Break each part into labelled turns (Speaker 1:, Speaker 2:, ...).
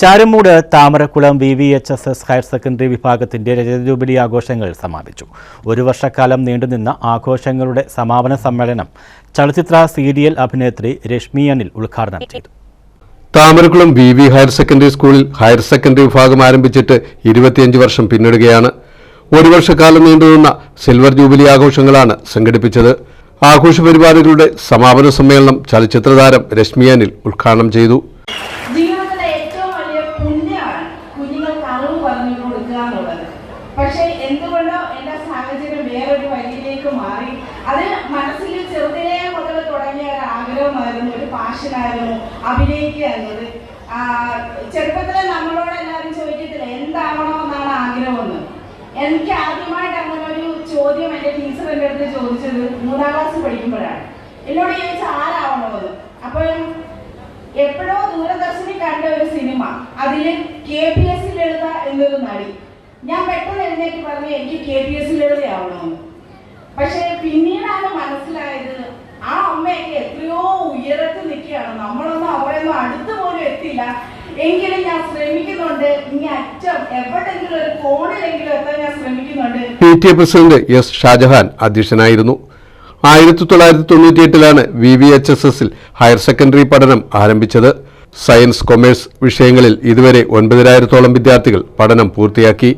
Speaker 1: Charummood Thamarakkulam V V H S S higher secondary വിഭാഗത്തിന്റെ രജത jubilee ആഘോഷങ്ങൾ സമാപിച്ചു. ഒരു വർഷക്കാലം നീണ്ടുനിന്ന ആഘോഷങ്ങളുടെ സമാപന സമ്മേളനം ചലച്ചിത്ര സീരിയൽ അഭിനേത്രി രശ്മി അനിൽ ഉദ്ഘാടനം ചെയ്തു.
Speaker 2: Thamarakkulam V V higher secondary സ്കൂളിൽ ഹയർ സെക്കൻഡറി വിഭാഗം ആരംഭിച്ചിട്ട് ഇരുപത്തിയഞ്ച് വർഷം പിന്നിടുകയാണ്. ഒരു വർഷക്കാലം നീണ്ടുനിന്ന സിൽവർ ജൂബിലി ആഘോഷങ്ങളാണ് സംഘടിപ്പിച്ചത്. ആഘോഷ പരിപാടികളുടെ സമാപന സമ്മേളനം ചലച്ചിത്ര താരം രശ്മി അനിൽ ഉദ്ഘാടനം ചെയ്തു.
Speaker 3: അറിവ് പറഞ്ഞു കൊടുക്കുക എന്നുള്ളത്. പക്ഷെ എന്തുകൊണ്ടോ എന്റെ സാഹചര്യം വേറൊരു വഴിയിലേക്ക് മാറി. അത് മനസ്സിൽ ചെറുതിലേ മുതൽ തുടങ്ങിയ ഒരു ആഗ്രഹമായിരുന്നു ഒരു പാഷനായിരുന്നു അഭിനയിക്കുക എന്നത്. ആ, ചെറുപ്പത്തിലെ നമ്മളോട് എല്ലാവരും ചോദിക്കത്തില്ല എന്താവണോ എന്നാണ് ആഗ്രഹമെന്ന്? എനിക്ക് ആദ്യമായിട്ട് അങ്ങനെ ഒരു ചോദ്യം എന്റെ ടീച്ചർ എന്റെ അടുത്ത് ചോദിച്ചത് മൂന്നാം ക്ലാസ് പഠിക്കുമ്പോഴാണ്. എന്നോട് ചോദിച്ചാൽ ആരാവണമെന്ന്? അപ്പോൾ എപ്പോഴോ ദൂരദർശനിൽ കണ്ട ഒരു സിനിമ. അതിൽ കെ പി എസ് ലളിത എന്നൊരു നടി. ഞാൻ പെട്ടെന്ന് എഴുന്നേറ്റ് പറഞ്ഞു എനിക്ക് കെ പി എസ് ലളിതയാവണമെന്ന് പക്ഷെ പിന്നീടാണ് മനസ്സിലായത് ആ അമ്മയൊക്കെ എത്രയോ ഉയരത്ത് നിൽക്കുകയാണ്. നമ്മളൊന്നും അവിടെയൊന്നും അടുത്ത് പോലും എത്തില്ല എങ്കിലും ഞാൻ ശ്രമിക്കുന്നുണ്ട്. ഇനി അറ്റം എവിടെങ്കിലും ഒരു കോണിലെങ്കിലും എത്താൻ ഞാൻ ശ്രമിക്കുന്നുണ്ട്.
Speaker 2: P T A president S Shajahan അധ്യക്ഷനായിരുന്നു. ആയിരത്തി തൊള്ളായിരത്തി തൊണ്ണൂറ്റിയെട്ടിലാണ് വി വി എച്ച് എസ് എസിൽ ഹയർ സെക്കൻഡറി പഠനം ആരംഭിച്ചത്. സയൻസ് കൊമേഴ്സ് വിഷയങ്ങളിൽ ഇതുവരെ ഒൻപതിനായിരത്തോളം വിദ്യാർത്ഥികൾ പഠനം പൂർത്തിയാക്കി.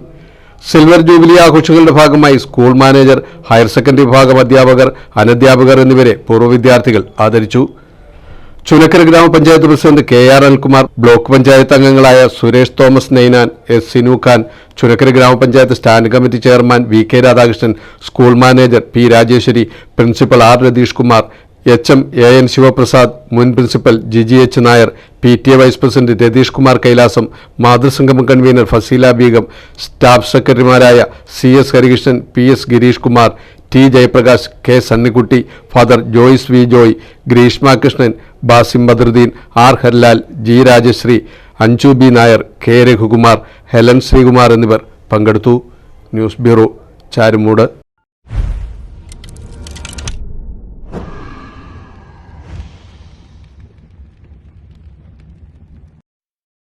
Speaker 2: സിൽവർ ജൂബിലി ആഘോഷങ്ങളുടെ ഭാഗമായി സ്കൂൾ മാനേജർ ഹയർ സെക്കൻഡറി വിഭാഗം അധ്യാപകർ അനധ്യാപകർ എന്നിവരെ പൂർവ വിദ്യാർത്ഥികൾ ആദരിച്ചു. Chunakkara grama panchayat president K R Alkumar block panchayat അംഗങ്ങളായ Suresh Thomas Ninan S Sinu Khan Chunakkara grama panchayat stand committee chairman V K Radhakrishnan school manager P Rajeshwari principal R Ratheesh Kumar H M A N Sivaprasad മുൻ principal Giji H Nair P T A vice president Ratheesh Kumar Kailasam മാതൃസംഗമം convener Faseela Beegum staff സെക്രട്ടറിമാരായ C S Harikrishnan P S Gireesh Kumar T Jayaprakash K Sunnykutty father Joyce V Joy Greeshma Krishnan Basim Badaruddin R Harlal G Rajasree Anju B Nair K Raghukumar Helen Sreekumar എന്നിവർ പങ്കെടുത്തു. News bureau Charummood.